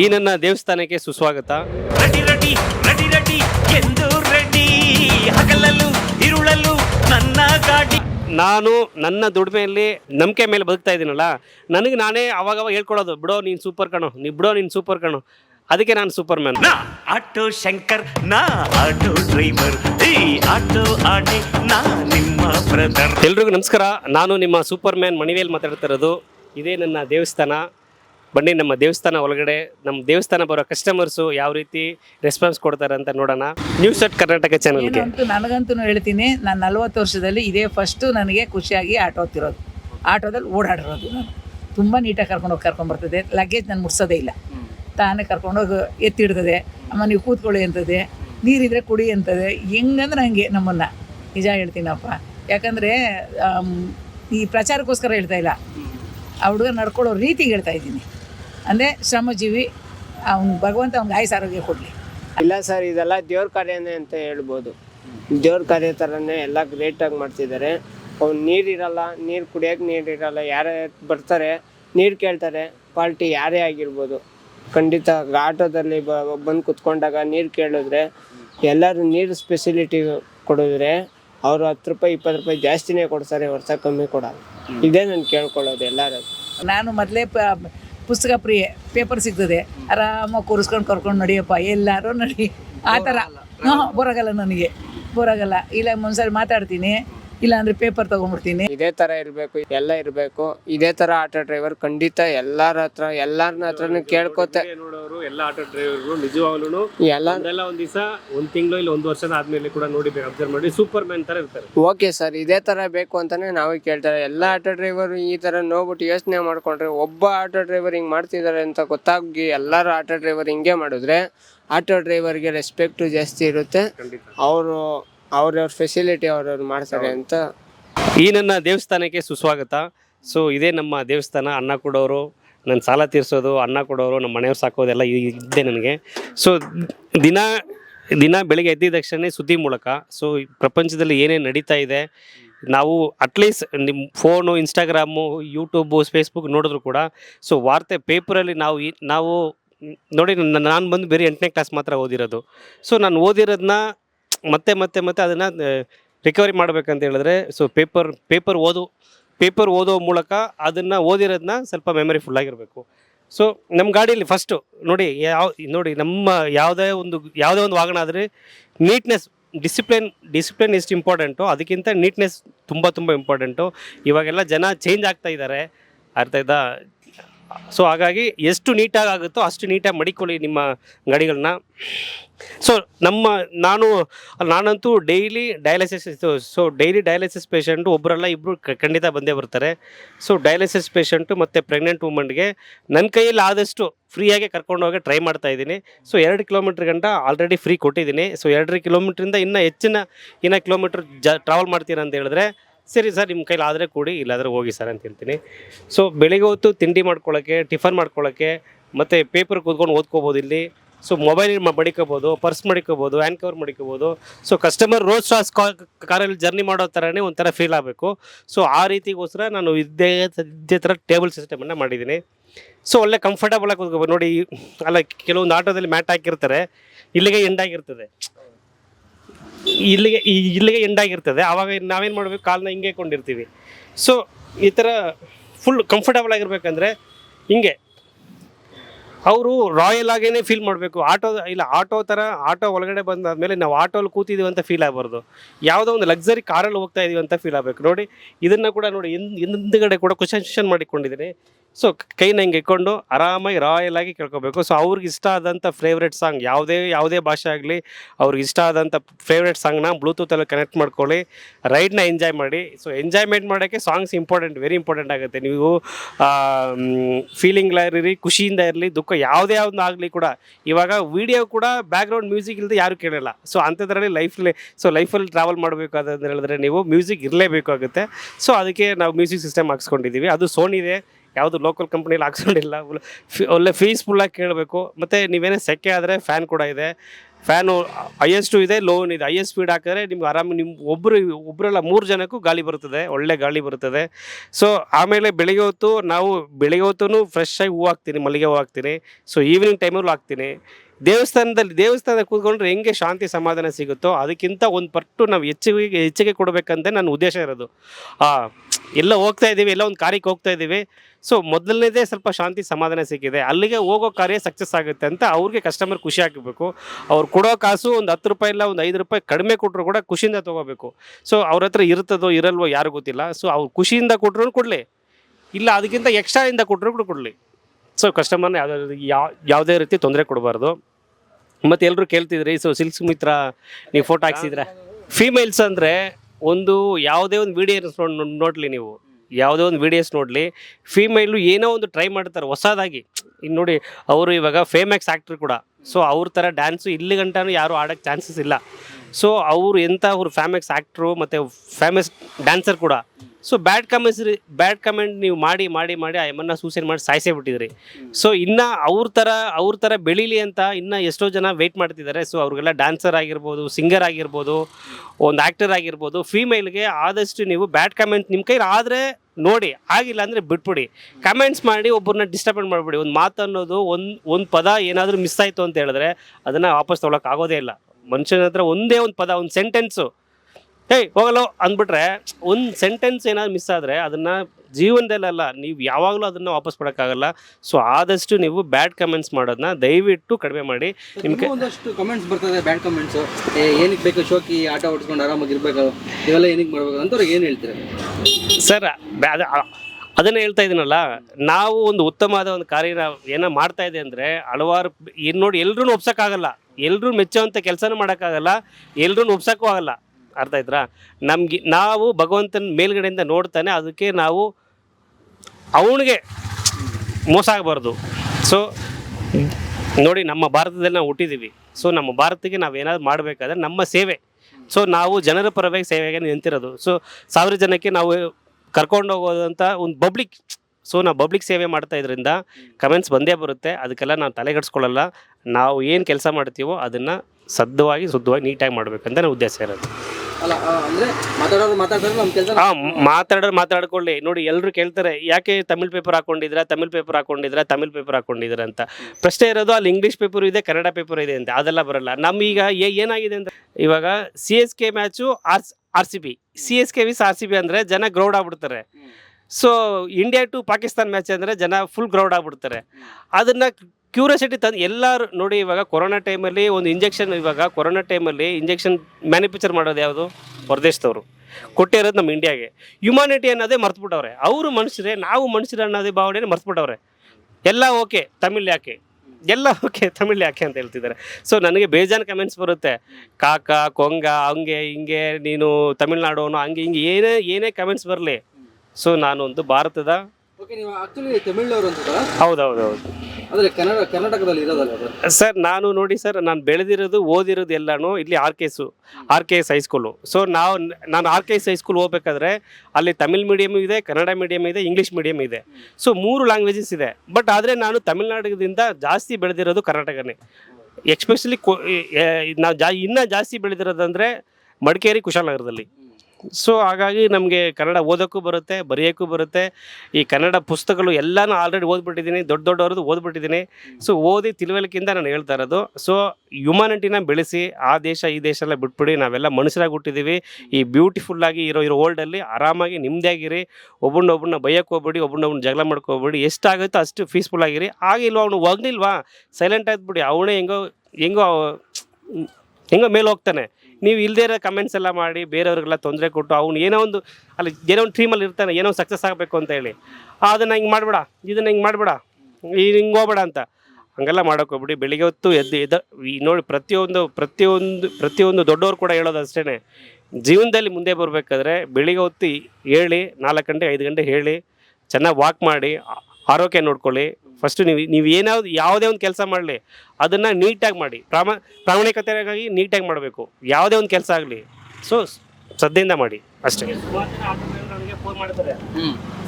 ಈ ನನ್ನ ದೇವಸ್ಥಾನಕ್ಕೆ ಸುಸ್ವಾಗತ. ರೆಡಿ ರೆಡಿ ರೆಡಿ ರೆಡಿ ಎಂದು ರೆಡಿ. ಹಗಲಲ್ಲೂ ಇರುಳಲ್ಲೂ ನನ್ನ ಗಾಡಿ. ನಾನು ನನ್ನ ದುಡಿಮೆಯಲ್ಲಿ ನಂಬಿಕೆ ಮೇಲೆ ಬದುಕ್ತಾ ಇದ್ದೀನಲ್ಲ ನನಗೆ ನಾನೇ ಅವಾಗ ಅವಾಗ ಹೇಳ್ಕೊಡೋದು ಬಿಡೋ ನೀನು ಸೂಪರ್ ಕಣೋ ನೀ ಬಿಡೋ ನೀನು ಸೂಪರ್ ಕಣೋ. ಅದಕ್ಕೆ ನಾನು ಸೂಪರ್ ಮ್ಯಾನ್ ನಾ ಆಟೋ ಶಂಕರ್ ನಾ ಆಟೋ ಡ್ರೈವರ್ ಈ ಆಟೋ ಆಟೆ ನಾ ನಿಮ್ಮ ಬ್ರದರ್ ಎಲ್ರಿಗೂ ನಮಸ್ಕಾರ ನಾನು ನಿಮ್ಮ ಸೂಪರ್ ಮ್ಯಾನ್ ಮಣಿವೇಲ್ ಮಾತಾಡ್ತಾ ಇರೋದು. ಇದೇ ನನ್ನ ದೇವಸ್ಥಾನ. ಬನ್ನಿ, ನಮ್ಮ ದೇವಸ್ಥಾನ ಒಳಗಡೆ, ನಮ್ಮ ದೇವಸ್ಥಾನ ಬರೋ ಕಸ್ಟಮರ್ಸು ಯಾವ ರೀತಿ ರೆಸ್ಪಾನ್ಸ್ ಕೊಡ್ತಾರೆ ಅಂತ ನೋಡೋಣ. ನ್ಯೂಸ್ ಅಟ್ ಕರ್ನಾಟಕ ಚಾನಲ್ಗೆ ಅಂತೂ ನನಗಂತೂ ಹೇಳ್ತೀನಿ, ನಾನು ನಲ್ವತ್ತು ವರ್ಷದಲ್ಲಿ ಇದೇ ಫಸ್ಟು ನನಗೆ ಖುಷಿಯಾಗಿ ಆಟೋ ಹತ್ತಿರೋದು. ಆಟೋದಲ್ಲಿ ಓಡಾಡಿರೋದು ನಾನು. ತುಂಬ ನೀಟಾಗಿ ಕರ್ಕೊಂಡೋಗಿ ಕರ್ಕೊಂಬರ್ತದೆ ಲಗೇಜ್ ನಾನು ಮುಟ್ಸೋದೇ ಇಲ್ಲ. ತಾನೇ ಕರ್ಕೊಂಡೋಗಿ ಎತ್ತಿಡ್ತದೆ. ಅಮ್ಮ, ನೀವು ಕೂತ್ಕೊಳ್ಳಿ ಅಂತದೆ. ನೀರಿದ್ರೆ ಕುಡಿ ಅಂತದೆ. ಹೆಂಗಂದ್ರೆ ಹಂಗೆ ನಮ್ಮನ್ನು. ನಿಜ ಹೇಳ್ತೀನಪ್ಪ. ಯಾಕಂದರೆ ಈ ಪ್ರಚಾರಕ್ಕೋಸ್ಕರ ಹೇಳ್ತಾ ಇಲ್ಲ. ಆ ಹುಡುಗ ನಡ್ಕೊಳ್ಳೋ ರೀತಿಗೆ ಹೇಳ್ತಾ ಇದ್ದೀನಿ. ಅಂದರೆ ಶ್ರಮಜೀವಿ ಅವ್ನು ಭಗವಂತ ಅವ್ನಿಗೆ ಆಯುಸ್ ಆರೋಗ್ಯ ಕೊಡಲಿ. ಇಲ್ಲ ಸರ್ ಇದೆಲ್ಲ ದೇವ್ರ ಕಾರ್ಯನೇ ಅಂತ ಹೇಳ್ಬೋದು. ದೇವ್ರ ಕಾರ್ಯ ಥರನೇ ಎಲ್ಲ ಗ್ರೇಟಾಗಿ ಮಾಡ್ತಿದ್ದಾರೆ ಅವ್ನು ನೀರಿರಲ್ಲ ನೀರು ಕುಡಿಯೋಕೆ ನೀರಿರಲ್ಲ ಯಾರೇ ಬರ್ತಾರೆ ನೀರು ಕೇಳ್ತಾರೆ ಪಾರ್ಟಿ ಯಾರೇ ಆಗಿರ್ಬೋದು. ಖಂಡಿತ ಆಟೋದಲ್ಲಿ ಬ ಬಂದು ಕುತ್ಕೊಂಡಾಗ ನೀರು ಕೇಳಿದ್ರೆ ಎಲ್ಲರೂ ನೀರು ಸ್ಪೆಸಿಲಿಟಿ ಕೊಡಿದ್ರೆ ಅವರು ಹತ್ತು ರೂಪಾಯಿ ಇಪ್ಪತ್ತು ರೂಪಾಯಿ ಜಾಸ್ತಿನೇ ಕೊಡ್ತಾರೆ ವರ್ಷ ಕಮ್ಮಿ ಕೊಡಲ್ಲ. ಇದೇ ನಾನು ಕೇಳ್ಕೊಳ್ಳೋದು ಎಲ್ಲರೂ ನಾನು ಮೊದಲೇ ಪ ಪುಸ್ತಕ ಪ್ರಿಯೆ ಪೇಪರ್ ಸಿಗ್ತದೆ. ಆರಾಮಾಗಿ ಕೂರಿಸ್ಕೊಂಡು ಕರ್ಕೊಂಡು ನಡಿಯಪ್ಪ ಎಲ್ಲರೂ ನಡಿ. ಆ ಥರ. ಹಾಂ ಬರೋಗಲ್ಲ ನನಗೆ. ಬರೋಗಲ್ಲ. ಇಲ್ಲ ಒಂದ್ಸರಿ ಮಾತಾಡ್ತೀನಿ. ಇಲ್ಲ ಅಂದ್ರೆ ಪೇಪರ್ ತಗೊಂಡ್ಬಿಡ್ತೀನಿ. ಇದೇ ತರ ಇರಬೇಕು ಎಲ್ಲ ಇರಬೇಕು. ಇದೇ ತರ ಆಟೋ ಡ್ರೈವರ್ ಖಂಡಿತ ಎಲ್ಲಾರ ಹತ್ರ ಎಲ್ಲಾರ ಹತ್ರನು ಕೇಳ್ಕೊತ. ನೋಡೋರು ಎಲ್ಲ ಆಟೋ ಡ್ರೈವರ್ಗಳು ನಿಜವಾಗ್ಲೂ ಎಲ್ಲ ಒಂದ್ ದಿವಸ ಒಂದ್ ತಿಂಗಳು ಇಲ್ಲ ಒಂದು ವರ್ಷ ಆದ್ಮೇಲೆ ಕೂಡ ನೋಡಿ ಅಬ್ಸರ್ವ್ ಮಾಡಿ ಸೂಪರ್ ಮ್ಯಾನ್ ತರ ಇರ್ತಾರೆ. ಓಕೆ ಸರ್ ಇದೇ ತರ ಬೇಕು ಅಂತಾನೆ ನಾವೇ ಕೇಳ್ತಾರೆ. ಎಲ್ಲ ಆಟೋ ಡ್ರೈವರ್ ಈ ತರ ನೋಡ್ಬಿಟ್ಟು ಯೋಚನೆ ಮಾಡ್ಕೊಂಡ್ರೆ ಒಬ್ಬ ಆಟೋ ಡ್ರೈವರ್ ಹಿಂಗ್ ಮಾಡ್ತಿದ್ದಾರೆ ಅಂತ ಗೊತ್ತಾಗಿ ಎಲ್ಲಾರು ಆಟೋ ಡ್ರೈವರ್ ಹಿಂಗೆ ಮಾಡಿದ್ರೆ ಆಟೋ ಡ್ರೈವರ್ಗೆ ರೆಸ್ಪೆಕ್ಟು ಜಾಸ್ತಿ ಇರುತ್ತೆ. ಖಂಡಿತ. ಅವರು ಅವ್ರವ್ರ ಫೆಸಿಲಿಟಿ ಅವ್ರವ್ರು ಮಾಡ್ತಾರೆ ಅಂತ. ಈ ನನ್ನ ದೇವಸ್ಥಾನಕ್ಕೆ ಸುಸ್ವಾಗತ. ಸೊ ಇದೇ ನಮ್ಮ ದೇವಸ್ಥಾನ ಅನ್ನ ಕೊಡೋರು ನನ್ನ ಸಾಲ ತೀರಿಸೋದು ಅನ್ನ ಕೊಡೋರು ನಮ್ಮ ಮನೆಯವ್ರು ಸಾಕೋದೆಲ್ಲ ಇದೆ ಇದ್ದೇ ನನಗೆ. ಸೊ ದಿನ ದಿನ ಬೆಳಿಗ್ಗೆ ಎದ್ದಿದ ತಕ್ಷಣ ಸುದ್ದಿ ಮೂಲಕ ಸೊ ಪ್ರಪಂಚದಲ್ಲಿ ಏನೇನು ನಡೀತಾ ಇದೆ ನಾವು ಅಟ್ಲೀಸ್ಟ್ ನಿಮ್ಮ ಫೋನು ಇನ್ಸ್ಟಾಗ್ರಾಮು ಯೂಟ್ಯೂಬು ಫೇಸ್ಬುಕ್ ನೋಡಿದ್ರು ಕೂಡ ಸೊ ವಾರ್ತೆ ಪೇಪರಲ್ಲಿ ನಾವು ಈ- ನಾವು ನೋಡಿ ನಾನು ಬಂದು ಬೇರೆ ಎಂಟನೇ ಕ್ಲಾಸ್ ಮಾತ್ರ ಓದಿರೋದು. ಸೊ ನಾನು ಓದಿರೋದನ್ನ ಮತ್ತೆ ಮತ್ತೆ ಮತ್ತೆ ಅದನ್ನು ರಿಕವರಿ ಮಾಡಬೇಕಂತ ಹೇಳಿದ್ರೆ ಸೊ ಪೇಪರ್ ಪೇಪರ್ ಓದು ಪೇಪರ್ ಓದೋ ಮೂಲಕ ಅದನ್ನು ಓದಿರೋದನ್ನ ಸ್ವಲ್ಪ ಮೆಮರಿ ಫುಲ್ ಆಗಿರಬೇಕು. ಸೊ ನಮ್ಮ ಗಾಡೀಲಿ ಫಸ್ಟು ನೋಡಿ, ಯಾವ, ನೋಡಿ ನಮ್ಮ ಯಾವುದೇ ಒಂದು ಯಾವುದೇ ಒಂದು ವಾಹನ ಆದರೆ ನೀಟ್ನೆಸ್ ಡಿಸಿಪ್ಲಿನ್ ಡಿಸಿಪ್ಲಿನ್ ಎಷ್ಟು ಇಂಪಾರ್ಟೆಂಟು ಅದಕ್ಕಿಂತ ನೀಟ್ನೆಸ್ ತುಂಬ ತುಂಬ ಇಂಪಾರ್ಟೆಂಟು ಇವಾಗೆಲ್ಲ ಜನ ಚೇಂಜ್ ಆಗ್ತಾ ಇದ್ದಾರೆ. ಅರ್ಥ ಆಯ್ತಾ? ಸೊ ಹಾಗಾಗಿ ಎಷ್ಟು ನೀಟಾಗಿ ಆಗುತ್ತೋ ಅಷ್ಟು ನೀಟಾಗಿ ಮಡಿಕೊಳ್ಳಿ ನಿಮ್ಮ ಗಾಡಿಗಳನ್ನ ಸೊ ನಮ್ಮ ನಾನು, ನಾನಂತೂ daily dialysis so daily dialysis patient ಒಬ್ಬರಲ್ಲ ಇಬ್ಬರು ಖಂಡಿತ ಬಂದೇ ಬರ್ತಾರೆ. ಸೊ ಡಯಾಲಿಸಿಸ್ ಪೇಷಂಟು ಮತ್ತು ಪ್ರೆಗ್ನೆಂಟ್ ವುಮನ್ಗೆ ನನ್ನ ಕೈಯಲ್ಲಿ ಆದಷ್ಟು ಫ್ರೀಯಾಗಿ ಕರ್ಕೊಂಡು ಹೋಗಿ ಟ್ರೈ ಮಾಡ್ತಾ ಇದ್ದೀನಿ. ಸೊ ಎರಡು ಕಿಲೋಮೀಟ್ರ್ ಗಂಟ ಆಲ್ರೆಡಿ ಫ್ರೀ ಕೊಟ್ಟಿದ್ದೀನಿ. ಸೊ ಎರಡು ಕಿಲೋಮೀಟ್ರಿಂದ ಇನ್ನೂ ಹೆಚ್ಚಿನ, ಇನ್ನೂ ಕಿಲೋಮೀಟ್ರ್ ಜ ಟ್ರಾವೆಲ್ ಮಾಡ್ತೀರಾ ಅಂತ ಹೇಳಿದ್ರೆ ಸರಿ ಸರ್, ನಿಮ್ಮ ಕೈಲಿ ಆದರೆ ಕೊಡಿ, ಇಲ್ಲಾದರೆ ಹೋಗಿ ಸರ್ ಅಂತ ಹೇಳ್ತೀನಿ. ಸೊ ಬೆಳಿಗ್ಗೆ ಹೊತ್ತು ತಿಂಡಿ ಮಾಡ್ಕೊಳ್ಳೋಕ್ಕೆ ಟಿಫನ್ ಮಾಡ್ಕೊಳ್ಳೋಕ್ಕೆ ಮತ್ತು ಪೇಪರ್ ಕೂತ್ಕೊಂಡು ಓದ್ಕೋಬೋದು ಇಲ್ಲಿ. ಸೊ ಮೊಬೈಲ್ ಮಡಿಕೋಬೋದು ಪರ್ಸ್ ಮಡಿಕೋಬೋದು ಹ್ಯಾಂಡ್ ಕವರ್ ಮಡಿಕೋಬೋದು. ಸೊ ಕಸ್ಟಮರ್ ರೋಡ್ ಸ್ಟಾಸ್ ಕಾರಲ್ಲಿ ಜರ್ನಿ ಮಾಡೋ ಥರನೇ ಒಂಥರ ಫೀಲ್ ಆಗಬೇಕು. ಸೊ ಆ ರೀತಿಗೋಸ್ಕರ ನಾನು ಇದೇ ಇದೇ ಥರ ಟೇಬಲ್ ಸಿಸ್ಟಮನ್ನು ಮಾಡಿದ್ದೀನಿ. ಸೊ ಒಳ್ಳೆ ಕಂಫರ್ಟಬಲ್ ಆಗಿ ಕೂತ್ಕೋಬೋದು. ನೋಡಿ, ಅಲ್ಲ, ಕೆಲವೊಂದು ಆಟೋದಲ್ಲಿ ಮ್ಯಾಟ್ ಹಾಕಿರ್ತಾರೆ, ಇಲ್ಲಿಗೆ ಎಂಡ್ ಆಗಿರ್ತದೆ. ಇಲ್ಲಿಗೆ ಇಲ್ಲಿಗೆ ಎಂಡ್ ಆಗಿರ್ತದೆ. ಆವಾಗ ನಾವೇನು ಮಾಡಬೇಕು? ಕಾಲನ್ನ ಹಿಂಗೆ ಕೊಂಡಿರ್ತೀವಿ ಸೊ ಈ ಥರ ಫುಲ್ ಕಂಫರ್ಟಬಲ್ ಆಗಿರ್ಬೇಕಂದ್ರೆ ಹಿಂಗೆ. ಅವರು ರಾಯಲ್ ಆಗೇನೆ ಫೀಲ್ ಮಾಡಬೇಕು. ಆಟೋ, ಇಲ್ಲ, ಆಟೋ ಥರ ಆಟೋ ಒಳಗಡೆ ಬಂದಾದಮೇಲೆ ನಾವು ಆಟೋಲಿ ಕೂತಿದ್ದೀವಿ ಅಂತ ಫೀಲ್ ಆಗಬಾರ್ದು. ಯಾವುದೋ ಒಂದು ಲಕ್ಸರಿ ಕಾರಲ್ಲಿ ಹೋಗ್ತಾ ಇದೀವಿ ಅಂತ ಫೀಲ್ ಆಗಬೇಕು. ನೋಡಿ, ಇದನ್ನು ಕೂಡ ನೋಡಿ, ಹಿಂದ್, ಹಿಂದ್ಗಡೆ ಕೂಡ ಕುಶನ್ ಮಾಡಿಕೊಂಡಿದ್ದೀನಿ. ಸೊ ಕೈನ ಹಿಂಗೆ ಇಟ್ಕೊಂಡು ಆರಾಮಾಗಿ ರಾಯಲ್ ಆಗಿ ಕೇಳ್ಕೊಬೇಕು. ಸೊ ಅವ್ರಿಗೆ ಇಷ್ಟ ಆದಂಥ ಫೇವ್ರೇಟ್ ಸಾಂಗ್ ಯಾವುದೇ ಯಾವುದೇ ಭಾಷೆ ಆಗಲಿ, ಅವ್ರಿಗೆ ಇಷ್ಟ ಆದಂಥ ಫೇವ್ರೇಟ್ ಸಾಂಗ್ನ ಬ್ಲೂಟೂತಲ್ಲಿ ಕನೆಕ್ಟ್ ಮಾಡ್ಕೊಳ್ಳಿ. ರೈಡ್ನ ಎಂಜಾಯ್ ಮಾಡಿ. ಸೊ ಎಂಜಾಯ್ಮೆಂಟ್ ಮಾಡೋಕ್ಕೆ ಸಾಂಗ್ಸ್ ಇಂಪಾರ್ಟೆಂಟ್ ವೆರಿ ಇಂಪಾರ್ಟೆಂಟ್ ಆಗುತ್ತೆ. ನೀವು ಫೀಲಿಂಗ್ ಇರಲಿ ಖುಷಿಯಿಂದ ಇರಲಿ, ದುಃಖ ಯಾವುದೇ ಯಾವ್ದು ಆಗಲಿ ಕೂಡ. ಇವಾಗ ವಿಡಿಯೋ ಕೂಡ ಬ್ಯಾಕ್ಗ್ರೌಂಡ್ ಮ್ಯೂಸಿಕ್ ಇಲ್ಲದೆ ಯಾರು ಕೇಳಲ್ಲ. ಸೊ ಅಂಥದ್ರಲ್ಲಿ ಲೈಫಲ್ಲಿ ಸೊ ಲೈಫಲ್ಲಿ ಟ್ರಾವೆಲ್ ಮಾಡಬೇಕಾದ್ರೆ ಹೇಳಿದ್ರೆ ನೀವು ಮ್ಯೂಸಿಕ್ ಇರಲೇಬೇಕಾಗುತ್ತೆ. ಸೊ ಅದಕ್ಕೆ ನಾವು ಮ್ಯೂಸಿಕ್ ಸಿಸ್ಟಮ್ ಹಾಕ್ಸ್ಕೊಂಡಿದ್ದೀವಿ. ಅದು ಸೋನಿದೆ ಯಾವುದು ಲೋಕಲ್ ಕಂಪ್ನಿಲಿ ಹಾಕ್ಸ್ಕೊಂಡಿಲ್ಲ. ಒಳ್ಳೆ- ಫೀಸ್ ಒಳ್ಳೆ ಪೀಸ್ಫುಲ್ಲಾಗಿ ಕೇಳಬೇಕು. ಮತ್ತು ನೀವೇನೇ ಸೆಕೆ ಆದರೆ ಫ್ಯಾನ್ ಕೂಡ ಇದೆ. ಫ್ಯಾನು ಹೈಯೆಸ್ಟು ಇದೆ ಲೋನ್ ಇದೆ? ಹೈಯೆಸ್ಟ್ ಸ್ಪೀಡ್ ಹಾಕಿದ್ರೆ ನಿಮ್ಗೆ ಆರಾಮ ನಿಮ್ಮ ಒಬ್ಬರು ಒಬ್ಬರಲ್ಲ ಮೂರು ಜನಕ್ಕೂ ಗಾಳಿ ಬರ್ತದೆ ಒಳ್ಳೆ ಗಾಳಿ ಬರ್ತದೆ ಸೊ ಆಮೇಲೆ ಬೆಳಿಗ್ಗೆ ಹೊತ್ತು ನಾವು, ಬೆಳಿಗ್ಗೆ ಹೊತ್ತು ಫ್ರೆಶ್ ಆಗಿ ಹೂ ಹಾಕ್ತೀನಿ, ಮಲ್ಲಿಗೆ ಹೂ ಹಾಕ್ತೀನಿ. ಸೊ ಈವ್ನಿಂಗ್ ಟೈಮಲ್ಲೂ ಹಾಕ್ತೀನಿ. ದೇವಸ್ಥಾನದಲ್ಲಿ ದೇವಸ್ಥಾನದಲ್ಲಿ ಕೂತ್ಕೊಂಡ್ರೆ ಹೆಂಗೆ ಶಾಂತಿ ಸಮಾಧಾನ ಸಿಗುತ್ತೋ, ಅದಕ್ಕಿಂತ ಒಂದು ಪಟ್ಟು ನಾವು ಹೆಚ್ಚಿಗೆ ಹೆಚ್ಚಿಗೆ ಕೊಡಬೇಕಂತ ನನ್ನ ಉದ್ದೇಶ ಇರೋದು. ಎಲ್ಲ ಹೋಗ್ತಾ ಇದ್ದೀವಿ ಎಲ್ಲ ಒಂದು ಕಾರ್ಯಕ್ಕೆ ಹೋಗ್ತಾ ಇದ್ದೀವಿ ಸೊ ಮೊದಲನೇದೇ ಸ್ವಲ್ಪ ಶಾಂತಿ ಸಮಾಧಾನ ಸಿಕ್ಕಿದೆ. ಅಲ್ಲಿಗೆ ಹೋಗೋ ಕಾರ್ಯ ಸಕ್ಸಸ್ ಆಗುತ್ತೆ ಅಂತ ಅವ್ರಿಗೆ ಕಸ್ಟಮರ್ ಖುಷಿ ಆಗಬೇಕು. ಅವ್ರು ಕೊಡೋ ಕಾಸು ಒಂದು ಹತ್ತು ರೂಪಾಯಿ ಇಲ್ಲ ಒಂದು ಐದು ರೂಪಾಯಿ ಕಡಿಮೆ ಕೊಟ್ಟರು ಕೂಡ ಖುಷಿಯಿಂದ ತೊಗೋಬೇಕು. ಸೊ ಅವ್ರ ಹತ್ರ ಇರುತ್ತದೋ ಇರಲ್ವೋ ಯಾರು ಗೊತ್ತಿಲ್ಲ. ಸೊ ಅವ್ರು ಖುಷಿಯಿಂದ ಕೊಟ್ಟರು ಕೊಡಲಿ. ಇಲ್ಲ ಅದಕ್ಕಿಂತ ಎಕ್ಸ್ಟ್ರಾ ಇಂದ ಕೊಟ್ಟರು ಕೂಡ ಕೊಡಲಿ. ಸೊ ಕಸ್ಟಮರ್ನ ಯಾವುದೇ ಯಾವ ಯಾವುದೇ ರೀತಿ ತೊಂದರೆ ಕೊಡಬಾರ್ದು. ಮತ್ತು ಎಲ್ಲರೂ ಕೇಳ್ತಿದ್ರಿ ಸೊ ಸಿಲ್ಕ್ ಮಿತ್ರ ನೀವು ಫೋಟೋ ಹಾಕ್ಸಿದ್ರೆ? ಫೀಮೇಲ್ಸ್ ಅಂದರೆ ಒಂದು ಯಾವುದೇ ಒಂದು ವಿಡಿಯೋ ನೋಡಲಿ ನೀವು. ಯಾವುದೇ ಒಂದು ವಿಡಿಯೋಸ್ ನೋಡಲಿ ಫೀಮೇಲು ಏನೋ ಒಂದು ಟ್ರೈ ಮಾಡ್ತಾರೆ ಹೊಸದಾಗಿ. ಇನ್ನು ನೋಡಿ, ಅವರು ಇವಾಗ ಫೇಮಕ್ಸ್ ಆ್ಯಕ್ಟ್ರ್ ಕೂಡ. ಸೊ ಅವ್ರ ಥರ ಡ್ಯಾನ್ಸು ಇಲ್ಲಿ ಗಂಟನೂ ಯಾರು ಆಡೋಕ್ಕೆ ಚಾನ್ಸಸ್ ಇಲ್ಲ. ಸೊ ಅವರು ಎಂಥ ಅವ್ರು ಫ್ಯಾಮಸ್ ಆ್ಯಕ್ಟ್ರು ಮತ್ತು ಫೇಮಸ್ ಡ್ಯಾನ್ಸರ್ ಕೂಡ. So bad comments bad comment ನೀವು ಮಾಡಿ ಮಾಡಿ ಮಾಡಿ ಆ ಎಮ್ಮನ್ನ ಸೂಸೈಡ್ ಮಾಡಿ ಸಾಯಿಸೇ ಬಿಟ್ಟಿದ್ರಿ ಸೊ ಇನ್ನು ಅವ್ರ ಥರ ಅವ್ರ ಥರ ಬೆಳೀಲಿ ಅಂತ ಇನ್ನು ಎಷ್ಟೋ ಜನ ವೆಯ್ಟ್ ಮಾಡ್ತಿದ್ದಾರೆ. ಸೊ ಅವ್ರಿಗೆಲ್ಲ ಡ್ಯಾನ್ಸರ್ ಆಗಿರ್ಬೋದು ಸಿಂಗರ್ ಆಗಿರ್ಬೋದು, ಒಂದು ಆ್ಯಕ್ಟರ್ ಆಗಿರ್ಬೋದು ಫೀಮೇಲ್ಗೆ ಆದಷ್ಟು ನೀವು ಬ್ಯಾಡ್ ಕಮೆಂಟ್ ನಿಮ್ಮ ಕೈಲಿ ಆದರೆ ನೋಡಿ, ಆಗಿಲ್ಲ ಅಂದರೆ ಬಿಟ್ಬಿಡಿ. ಕಮೆಂಟ್ಸ್ ಮಾಡಿ ಒಬ್ಬರನ್ನ ಡಿಸ್ಟರ್ಬೆಂಟ್ ಮಾಡಿಬಿಡಿ. ಒಂದು ಮಾತು ಅನ್ನೋದು ಒಂದು ಒಂದು ಪದ ಏನಾದರೂ ಮಿಸ್ ಆಯಿತು ಅಂತ ಹೇಳಿದ್ರೆ ಅದನ್ನು ವಾಪಸ್ ತೊಗೊಳಕ್ಕೆ ಆಗೋದೇ ಇಲ್ಲ. ಮನುಷ್ಯನ ಹತ್ರ ಒಂದೇ ಒಂದು ಪದ, ಒಂದು ಸೆಂಟೆನ್ಸು ಹೇಯ್ ಹೋಗಲ್ಲೋ ಅಂದ್ಬಿಟ್ರೆ ಒಂದು ಸೆಂಟೆನ್ಸ್ ಏನಾದ್ರು ಮಿಸ್ ಆದರೆ ಅದನ್ನು ಜೀವನದಲ್ಲೆಲ್ಲ ನೀವು ಯಾವಾಗಲೂ ಅದನ್ನು ವಾಪಸ್ ಕೊಡೋಕ್ಕಾಗಲ್ಲ ಸೊ ಆದಷ್ಟು ನೀವು ಬ್ಯಾಡ್ ಕಮೆಂಟ್ಸ್ ಮಾಡೋದನ್ನ ದಯವಿಟ್ಟು ಕಡಿಮೆ ಮಾಡಿ. ನಿಮಗೆ ಒಂದಷ್ಟು ಕಮೆಂಟ್ಸ್ ಬರ್ತದೆ ಬ್ಯಾಡ್ ಕಮೆಂಟ್ಸ್ ಏನಕ್ಕೆ ಬೇಕು ಶೋಕಿ ಆಟ ಓಡಿಸ್ಕೊಂಡು ಆರಾಮಾಗಿ ಇರಬೇಕು ಇವೆಲ್ಲ ಏನಕ್ಕೆ ಮಾಡ್ಬೇಕು ಅಂತವ್ರಿಗೆ ಏನು ಹೇಳ್ತೀರಾ? ಸರ್ ಅದ ಅದನ್ನೇ ಹೇಳ್ತಾ ಇದ್ದೀನಲ್ಲ ನಾವು ಒಂದು ಉತ್ತಮವಾದ ಒಂದು ಕಾರ್ಯ ಏನೋ ಮಾಡ್ತಾ ಇದೆ ಅಂದರೆ ಹಲವಾರು ಏನು ನೋಡಿ ಎಲ್ರೂ ಒಪ್ಸೋಕ್ಕಾಗಲ್ಲ. ಎಲ್ಲರೂ ಮೆಚ್ಚೋವಂಥ ಕೆಲಸನೂ ಮಾಡೋಕ್ಕಾಗಲ್ಲ. ಎಲ್ರೂ ಒಪ್ಸೋಕ್ಕೂ ಆಗಲ್ಲ. ಅರ್ಥ ಆಯ್ತಾ ನಮಗೆ ನಾವು ಭಗವಂತನ ಮೇಲ್ಗಡೆಯಿಂದ ನೋಡ್ತಾನೆ, ಅದಕ್ಕೆ ನಾವು ಅವನಿಗೆ ಮೋಸ ಆಗಬಾರ್ದು. ಸೊ ನೋಡಿ ನಮ್ಮ ಭಾರತದಲ್ಲಿ ನಾವು ಹುಟ್ಟಿದ್ದೀವಿ ಸೊ ನಮ್ಮ ಭಾರತಕ್ಕೆ ನಾವು ಏನಾದ್ರು ಮಾಡಬೇಕಾದ್ರೆ ನಮ್ಮ ಸೇವೆ. ಸೊ ನಾವು ಜನರ ಪರವಾಗಿ ಸೇವೆಗೆ ನಿಂತಿರೋದು. ಸೊ ಸಾವಿರ ಜನಕ್ಕೆ ನಾವು ಕರ್ಕೊಂಡು ಹೋಗೋದಂಥ ಒಂದು ಪಬ್ಲಿಕ್ ಸೊ ನಾವು ಪಬ್ಲಿಕ್ ಸೇವೆ ಮಾಡ್ತಾ ಇದರಿಂದ ಕಮೆಂಟ್ಸ್ ಬಂದೇ ಬರುತ್ತೆ. ಅದಕ್ಕೆಲ್ಲ ನಾವು ತಲೆಗಡಿಸ್ಕೊಳ್ಳಲ್ಲ ನಾವು ಏನು ಕೆಲಸ ಮಾಡ್ತೀವೋ ಅದನ್ನು ಸದ್ದವಾಗಿ ಶುದ್ಧವಾಗಿ, ನೀಟಾಗಿ ಮಾಡಬೇಕಂತ ಉದ್ದೇಶ ಇರೋದು. ಅಲ್ಲ ಅಂದ್ರೆ ಮಾತಾಡೋರು ನಮ್ಮ ಕೆಲಸ ಹಾ ಮಾತಾಡೋರು ಮಾತಾಡ್ಕೊಳ್ಳಿ. ನೋಡಿ ಎಲ್ಲರೂ ಕೇಳ್ತಾರೆ ಯಾಕೆ ತಮಿಳ್ ಪೇಪರ್ ಹಾಕೊಂಡಿದ್ರ ತಮಿಳ್ ಪೇಪರ್ ಹಾಕೊಂಡಿದ್ರ ತಮಿಳ್ ಪೇಪರ್ ಹಾಕೊಂಡಿದ್ರ ಅಂತ. ಪ್ರಶ್ನೆ ಇರೋದು ಅಲ್ಲಿ ಇಂಗ್ಲೀಷ್ ಪೇಪರ್ ಇದೆ ಕನ್ನಡ ಪೇಪರ್ ಇದೆ ಅಂತ. ಅದೆಲ್ಲ ಬರಲ್ಲ. ನಮ್ಮೀಗ ಈಗ ಏನಾಗಿದೆ ಅಂತ. ಇವಾಗ C S K match R R C B C S K vs R C B ಅಂದರೆ ಜನ ಗ್ರೌಡ್ ಆಗ್ಬಿಡ್ತಾರೆ. So India to Pakistan match ಅಂದ್ರೆ ಜನ ಫುಲ್ ಗ್ರೌಡ್ ಆಗ್ಬಿಡ್ತಾರೆ. ಅದನ್ನು ಕ್ಯೂರಿಯಾಸಿಟಿ ತಂದು ಎಲ್ಲರೂ ನೋಡಿ ಇವಾಗ ಕೊರೋನಾ ಟೈಮಲ್ಲಿ ಒಂದು ಇಂಜೆಕ್ಷನ್ ಇವಾಗ ಕೊರೋನಾ ಟೈಮಲ್ಲಿ ಇಂಜೆಕ್ಷನ್ ಮ್ಯಾನುಫ್ಯಾಕ್ಚರ್ ಮಾಡೋದು ಯಾವುದು? ಹೊರದೇಶದವರು. ಕೊಟ್ಟಿರೋದು ನಮ್ಮ ಇಂಡಿಯಾಗೆ ಹ್ಯುಮಾನಿಟಿ ಅನ್ನೋದೇ ಮರ್ತ್ಬಿಟ್ಟವ್ರೆ. ಅವರು ಮನುಷ್ಯರೇ ನಾವು ಮನುಷ್ಯರು ಅನ್ನೋದೇ ಭಾವನೆ ಮರ್ತ್ಬಿಟ್ಟವ್ರೆ. ಎಲ್ಲ ಓಕೆ ತಮಿಳ್ ಯಾಕೆ? ಎಲ್ಲ ಓಕೆ ತಮಿಳ್ ಯಾಕೆ ಅಂತ ಹೇಳ್ತಿದ್ದಾರೆ. ಸೊ ನನಗೆ ಬೇಜಾನ್ ಕಮೆಂಟ್ಸ್ ಬರುತ್ತೆ. ಕಾಕ ಕೊಂಗ ಹಂಗೆ ಹಿಂಗೆ ನೀನು ತಮಿಳ್ನಾಡೋನು ಹಂಗೆ ಹಿಂಗೆ ಏನೇ ಏನೇ ಕಮೆಂಟ್ಸ್ ಬರಲಿ. ಸೊ ನಾನೊಂದು ಭಾರತದ ಹೌದೌದೌದು. ಸರ್, ನಾನು ನೋಡಿ ಸರ್, ನಾನು ಬೆಳೆದಿರೋದು, ಓದಿರೋದು ಎಲ್ಲಾನು ಇಲ್ಲಿ R K S R K S high school so ನಾವು, ನಾನು ಆರ್ ಕೆ ಎಸ್ ಹೈಸ್ಕೂಲ್ ಹೋಗ್ಬೇಕಾದ್ರೆ ಅಲ್ಲಿ ತಮಿಳ್ ಮೀಡಿಯಮ್ ಇದೆ, ಕನ್ನಡ ಮೀಡಿಯಮ್ ಇದೆ ಇಂಗ್ಲೀಷ್ ಮೀಡಿಯಮ್ ಇದೆ. ಸೊ ಮೂರು ಲ್ಯಾಂಗ್ವೇಜಸ್ ಇದೆ. ಬಟ್ ಆದರೆ ನಾನು ತಮಿಳ್ನಾಡಿನಿಂದ ಜಾಸ್ತಿ ಬೆಳೆದಿರೋದು ಕರ್ನಾಟಕನೇ. ಎಕ್ಸ್ಪೆಷಲಿ ನಾವು ಜಾ, ಇನ್ನೂ ಜಾಸ್ತಿ ಬೆಳೆದಿರೋದಂದರೆ ಮಡಿಕೇರಿ ಕುಶಾಲನಗರದಲ್ಲಿ ಸೊ ಹಾಗಾಗಿ ನಮಗೆ ಕನ್ನಡ ಓದೋಕ್ಕೂ ಬರುತ್ತೆ ಬರೆಯೋಕ್ಕೂ ಬರುತ್ತೆ. ಈ ಕನ್ನಡ ಪುಸ್ತಕಗಳು ಎಲ್ಲನೂ ಆಲ್ರೆಡಿ ಓದ್ಬಿಟ್ಟಿದ್ದೀನಿ ದೊಡ್ಡ ದೊಡ್ಡವ್ರದ್ದು ಓದ್ಬಿಟ್ಟಿದ್ದೀನಿ. ಸೊ ಓದಿ ತಿಳುವಳಿಕೆಯಿಂದ ನಾನು ಹೇಳ್ತಾ ಇರೋದು. ಸೊ ಹ್ಯುಮಾನಿಟಿನ ಬೆಳೆಸಿ ಆ ದೇಶ ಈ ದೇಶ ಎಲ್ಲ ಬಿಟ್ಬಿಡಿ. ನಾವೆಲ್ಲ ಮನುಷ್ಯರಾಗಿ ಹುಟ್ಟಿದ್ದೀವಿ ಈ ಬ್ಯೂಟಿಫುಲ್ಲಾಗಿ ಇರೋ ಇರೋ ವರ್ಲ್ಡಲ್ಲಿ ಆರಾಮಾಗಿ ನಿಮ್ಮದಾಗಿರಿ ಒಬ್ಬನ ಬೈಯಕ್ಕೆ ಹೋಗ್ಬೇಡಿ ಒಬ್ಬನೊಬ್ಬನ ಜಗಳ ಮಾಡ್ಕೋಬೇಡಿ ಎಷ್ಟಾಗುತ್ತೋ ಅಷ್ಟು ಪೀಸ್ಫುಲ್ ಆಗಿರಿ. ಆಗಿಲ್ವ ಅವನು? ಒಗ್ನಿಲ್ವಾ ಸೈಲೆಂಟ್ ಆಯ್ತುಬಿಡಿ ಅವನೇ ಹೆಂಗೋ ಹೆಂಗೋ ಹೆಂಗೋ ಮೇಲೆ ಹೋಗ್ತಾನೆ. ನೀವು ಇಲ್ಲದೇ ಇರೋ ಕಮೆಂಟ್ಸ್ ಎಲ್ಲ ಮಾಡಿ ಬೇರೆಯವ್ರಿಗೆಲ್ಲ ತೊಂದರೆ ಕೊಟ್ಟು ಅವ್ನು ಏನೋ ಒಂದು, ಅಲ್ಲಿ, ಏನೋ ಒಂದು ಟೀಮಲ್ಲಿ ಇರ್ತಾನೆ, ಏನೋ ಸಕ್ಸಸ್ ಆಗಬೇಕು ಅಂತ ಹೇಳಿ. ಅದನ್ನು ಹಿಂಗೆ ಮಾಡಬೇಡ, ಇದನ್ನು ಹಿಂಗೆ ಮಾಡಬೇಡ ಹಿಂಗೆ ಹೋಗ್ಬೇಡ ಅಂತ. ಹಂಗೆಲ್ಲ ಮಾಡೋಕೆ ಹೋಗ್ಬಿಡಿ. ಬೆಳಿಗ್ಗೆ ಹೊತ್ತು ಎದ್ದು ಎದ್ದ, ಈ ನೋಡಿ ಪ್ರತಿಯೊಂದು ಪ್ರತಿಯೊಂದು ಪ್ರತಿಯೊಂದು ದೊಡ್ಡವ್ರು ಕೂಡ ಹೇಳೋದು ಅಷ್ಟೇ ಜೀವನದಲ್ಲಿ ಮುಂದೆ ಬರಬೇಕಾದ್ರೆ ಬೆಳಿಗ್ಗೆ ಹೊತ್ತು ಹೇಳಿ ನಾಲ್ಕು ಗಂಟೆ, ಐದು ಗಂಟೆ ಹೇಳಿ ಚೆನ್ನಾಗಿ ವಾಕ್ ಮಾಡಿ ಆರೋಗ್ಯ ನೋಡ್ಕೊಳ್ಳಿ. ಫಸ್ಟು ನೀವು ನೀವು ಏನಾದ್ರು ಯಾವುದೇ ಒಂದು ಕೆಲಸ ಮಾಡಲಿ ಅದನ್ನು ನೀಟಾಗಿ ಮಾಡಿ. ಪ್ರಾಮ ಪ್ರಾಮಾಣಿಕತೆಗಾಗಿ ನೀಟಾಗಿ ಮಾಡಬೇಕು. ಯಾವುದೇ ಒಂದು ಕೆಲಸ ಆಗಲಿ. ಸೊ ಶ್ರದ್ಧೆಯಿಂದ ಮಾಡಿ. ಅಷ್ಟೇ. ಫೋನ್ ಮಾಡ್ತಾರೆ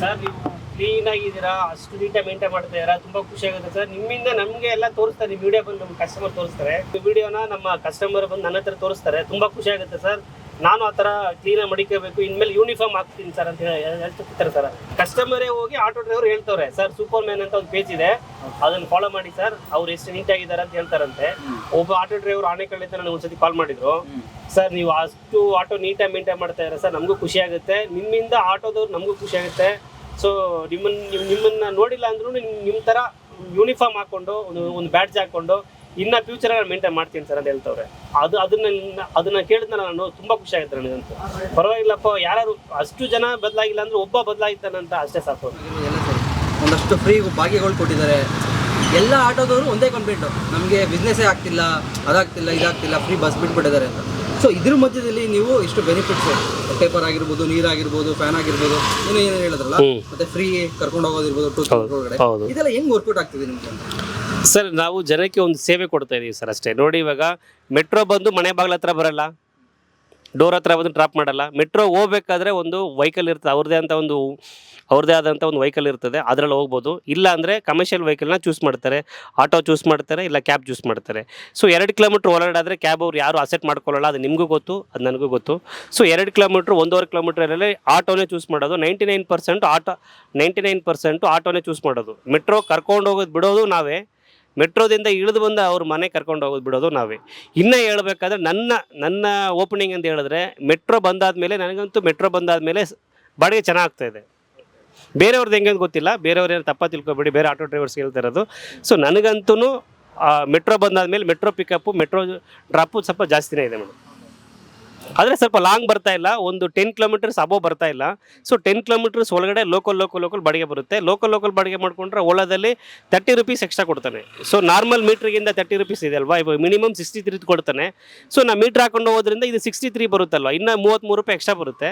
ಸರ್ ನೀವು ಕ್ಲೀನ್ ಆಗಿದ್ದೀರಾ? ಅಷ್ಟು ನೀಟಾಗಿ ಮೇಂಟೈನ್ ಮಾಡ್ತಾ ಇದ್ದೀರಾ? ತುಂಬಾ ಖುಷಿ ಆಗುತ್ತೆ ಸರ್. ನಿಮ್ಮಿಂದ ನಮಗೆ ಎಲ್ಲ ತೋರಿಸ್ತಾರೆ. ನಿಮ್ಮ ವಿಡಿಯೋ ಬಂದು ನಮ್ಮ ಕಸ್ಟಮರ್ ತೋರಿಸ್ತಾರೆ. ವಿಡಿಯೋನ ನಮ್ಮ ಕಸ್ಟಮರ್ ಬಂದು ನನ್ನ ಹತ್ರ ತೋರಿಸ್ತಾರೆ. ತುಂಬಾ ಖುಷಿ ಆಗುತ್ತೆ ಸರ್. ನಾನು ಆ ಥರ ಕ್ಲೀನಾಗಿ ಮಡಿಕೋಬೇಕು ಇನ್ಮೇಲೆ ಯೂನಿಫಾರ್ಮ್ ಹಾಕ್ತೀನಿ ಸರ್ ಅಂತ ಹೇಳಿ ಹೇಳ್ತಿರ್ತಾರೆ ಸರ್ ಕಸ್ಟಮರೇ ಹೋಗಿ ಆಟೋ ಡ್ರೈವರ್ ಹೇಳ್ತವ್ರೆ ಸರ್ ಸೂಪರ್ ಮ್ಯಾನ್ ಅಂತ ಒಂದು ಪೇಜ್ ಇದೆ ಅದನ್ನ ಫಾಲೋ ಮಾಡಿ ಸರ್ ಅವ್ರು ಎಷ್ಟು ನೀಟಾಗಿದ್ದಾರೆ ಅಂತ ಹೇಳ್ತಾರಂತೆ. ಒಬ್ಬ ಆಟೋ ಡ್ರೈವರ್ ಆನೆಕಳ್ಳಿಂದ ನನಗೆ ಒಂದ್ಸತಿ ಕಾಲ್ ಮಾಡಿದ್ರು ಸರ್ ನೀವು ಅಷ್ಟು ಆಟೋ ನೀಟಾಗಿ ಮೇಂಟೈನ್ ಮಾಡ್ತಾ ಇದ್ದಾರೆ ಸರ್ ನಮಗೂ ಖುಷಿ ಆಗುತ್ತೆ. ನಿಮ್ಮಿಂದ ಆಟೋದವ್ರು ನಮಗೂ ಖುಷಿ ಆಗುತ್ತೆ. ಸೊ ನಿಮ್ಮನ್ನ ನಿಮ್- ನಿಮ್ಮನ್ನ ನೋಡಿಲ್ಲ ಅಂದ್ರೂ ನಿಮ್ಮ ಥರ ಯೂನಿಫಾರ್ಮ್ ಹಾಕೊಂಡು ಒಂದು ಒಂದು ಬ್ಯಾಡ್ಜ್ ಹಾಕೊಂಡು ಇನ್ನ ಫ್ಯೂಚರ್ ಮೇಂಟೈನ್ ಮಾಡ್ತೀನಿ ಸರ್ ಅಂತ ಹೇಳ್ತವ್ರೆ. ಅದು ಅದನ್ನ ಅದನ್ನ ಕೇಳಿದ ನಾನು ತುಂಬಾ ಖುಷಿ ಆಗುತ್ತೆ ನನಗಂತೂ. ಪರವಾಗಿಲ್ಲಪ್ಪ ಯಾರು ಅಷ್ಟು ಜನ ಬದಲಾಗಿಲ್ಲ ಅಂದ್ರೆ ಒಬ್ಬ ಬದಲಾಗಿದ್ದಾನಂತ ಅಷ್ಟೇ ಸಾಕು. ಒಂದಷ್ಟು ಫ್ರೀ ಭಾಗ್ಯಗಳು ಕೊಟ್ಟಿದ್ದಾರೆ. ಎಲ್ಲ ಆಟೋದವರು ಒಂದೇ ಕಂಪ್ಲೇಂಟು ನಮಗೆ ಬಿಸ್ನೆಸ್ಸೇ ಆಗ್ತಿಲ್ಲ ಅದಾಗ್ತಿಲ್ಲ ಇದಾಗ್ತಿಲ್ಲ ಫ್ರೀ ಬಸ್ ಬಿಟ್ಬಿಟ್ಟಿದ್ದಾರೆ ಅಂತ. ಸೊ ಇದ್ರ ಮಧ್ಯದಲ್ಲಿ ನೀವು ಇಷ್ಟು ಬೆನಿಫಿಟ್ಸ್ ಪೇಪರ್ ಆಗಿರ್ಬೋದು ನೀರಾಗಿರ್ಬೋದು ಫ್ಯಾನ್ ಆಗಿರ್ಬೋದು ಏನು ಏನು ಹೇಳಿದ್ರಲ್ಲ ಮತ್ತೆ ಫ್ರೀ ಕರ್ಕೊಂಡು ಹೋಗೋದಿರ್ಬೋದು ಒಳಗಡೆ. ಇದೆಲ್ಲ ಹೆಂಗ್ ವರ್ಕೌಟ್ ಆಗ್ತಿದೆ ನಿಮ್ಗೆ? ಸರ್, ನಾವು ಜನಕ್ಕೆ ಒಂದು ಸೇವೆ ಕೊಡ್ತಾ ಇದೀವಿ ಸರ್ ಅಷ್ಟೇ. ನೋಡಿ ಇವಾಗ ಮೆಟ್ರೋ ಬಂದು ಮನೆ ಬಾಗಿಲ ಹತ್ರ ಬರಲ್ಲ ಡೋರ್ ಹತ್ರ ಬಂದು ಡ್ರಾಪ್ ಮಾಡಲ್ಲ. ಮೆಟ್ರೋ ಹೋಗ್ಬೇಕಾದ್ರೆ ಒಂದು ವೆಹಿಕಲ್ ಇರ್ತದೆ, ಅವ್ರದ್ದೇ ಅಂತ ಒಂದು, ಅವ್ರದ್ದೇ ಆದಂಥ ಒಂದು ವೆಹಿಕಲ್ ಇರ್ತದೆ, ಅದರಲ್ಲಿ ಹೋಗ್ಬೋದು. ಇಲ್ಲ ಅಂದರೆ ಕಮರ್ಷಿಯಲ್ ವೆಹಿಕಲ್ನ ಚೂಸ್ ಮಾಡ್ತಾರೆ ಆಟೋ ಚೂಸ್ ಮಾಡ್ತಾರೆ, ಇಲ್ಲ ಕ್ಯಾಬ್ ಚೂಸ್ ಮಾಡ್ತಾರೆ. ಸೊ ಎರಡು ಕಿಲೋಮೀಟ್ರ್ ಒಳಗಡೆ ಕ್ಯಾಬ್ ಅವ್ರು ಯಾರು ಅಸೆಟ್ ಮಾಡ್ಕೊಳ್ಳಲ್ಲ, ಅದು ನಿಮಗೂ ಗೊತ್ತು, ಅದು ನನಗೂ ಗೊತ್ತು. ಸೊ ಎರಡು ಕಿಲೋಮೀಟ್ರ್ ಒಂದೂವರೆ ಕಿಲೋಮೀಟ್ರಲ್ಲಿ ಆಟೋನೇ ಚೂಸ್ ಮಾಡೋದು. Ninety nine percent auto ninety nine percent ಆಟೋನೇ choose ಮಾಡೋದು. ಮೆಟ್ರೋ ಕರ್ಕೊಂಡು ಹೋಗೋದು ಬಿಡೋದು ನಾವೇ ಮೆಟ್ರೋದಿಂದ ಇಳಿದು ಬಂದು ಅವ್ರ ಮನೆ ಕರ್ಕೊಂಡು ಹೋಗೋದು ಬಿಡೋದು ನಾವೇ. ಇನ್ನೂ ಹೇಳಬೇಕಾದ್ರೆ ನನ್ನ ನನ್ನ ಓಪನಿಂಗ್ ಅಂತ ಹೇಳಿದ್ರೆ ಮೆಟ್ರೋ ಬಂದಾದಮೇಲೆ ನನಗಂತೂ ಮೆಟ್ರೋ ಬಂದಾದಮೇಲೆ ಸ್- ಬಾಡಿಗೆ ಚೆನ್ನಾಗ್ತಾ ಇದೆ. ಬೇರೆಯವ್ರದ್ದು ಹೆಂಗೆ ಗೊತ್ತಿಲ್ಲ, ಬೇರೆಯವ್ರು ಏನು ತಪ್ಪ ತಿಳ್ಕೊಬೇಡಿ, ಬೇರೆ ಆಟೋ ಡ್ರೈವರ್ಸ್ ಹೇಳ್ತಾ ಇರೋದು. ಸೊ ನನಗಂತೂ ಮೆಟ್ರೋ ಬಂದಾದ್ಮೇಲೆ ಮೆಟ್ರೋ ಪಿಕಪ್ಪು ಮೆಟ್ರೋ ಡ್ರಾಪು ಸ್ವಲ್ಪ ಜಾಸ್ತಿನೇ ಇದೆ ಮೇಡಮ್ ಆದರೆ ಸ್ವಲ್ಪ ಲಾಂಗ್ ಬರ್ತಾ ಇಲ್ಲ. ಒಂದು ಟೆನ್ ಕಿಲೋಮೀಟರ್ಸ್ ಅಬೋ ಬರ್ತಾ ಇಲ್ಲ. ಸೊ ಟೆನ್ ಕಿಲೋಮೀಟರ್ಸ್ ಒಳಗಡೆ ಲೋಕಲ್ ಲೋಕಲ್ ಲೋಕಲ್ ಬಾಡಿಗೆ ಬರುತ್ತೆ. ಲೋಕಲ್ ಲೋಕಲ್ ಬಾಡಿಗೆ ಮಾಡ್ಕೊಂಡ್ರೆ ಓಲಾದಲ್ಲಿ ತರ್ಟಿ ರುಪೀಸ್ ಎಕ್ಸ್ಟ್ರಾ ಕೊಡ್ತಾನೆ. ಸೊ ನಾರ್ಮಲ್ ಮೀಟ್ರಿಗಿಂತ ತರ್ಟಿ ರುಪೀಸ್ ಇದೆ ಅಲ್ವಾ? ಇವಾಗ ಮಿನಿಮಮ್ ಸಿಕ್ಸ್ಟಿ ತ್ರೀ ಕೊಡ್ತಾನೆ. ಸೊ ನಾ ಮೀಟ್ರ್ ಹಾಕೊಂಡು ಹೋದ್ರಿಂದ ಇದು ಸಿಕ್ಸ್ಟಿ ತ್ರೀ ಬರುತ್ತಲ್ವ? ಇನ್ನು ಮೂವತ್ತ್ಮೂರು ರೂಪಾಯಿ ಎಕ್ಸ್ಟ್ರಾ ಬರುತ್ತೆ.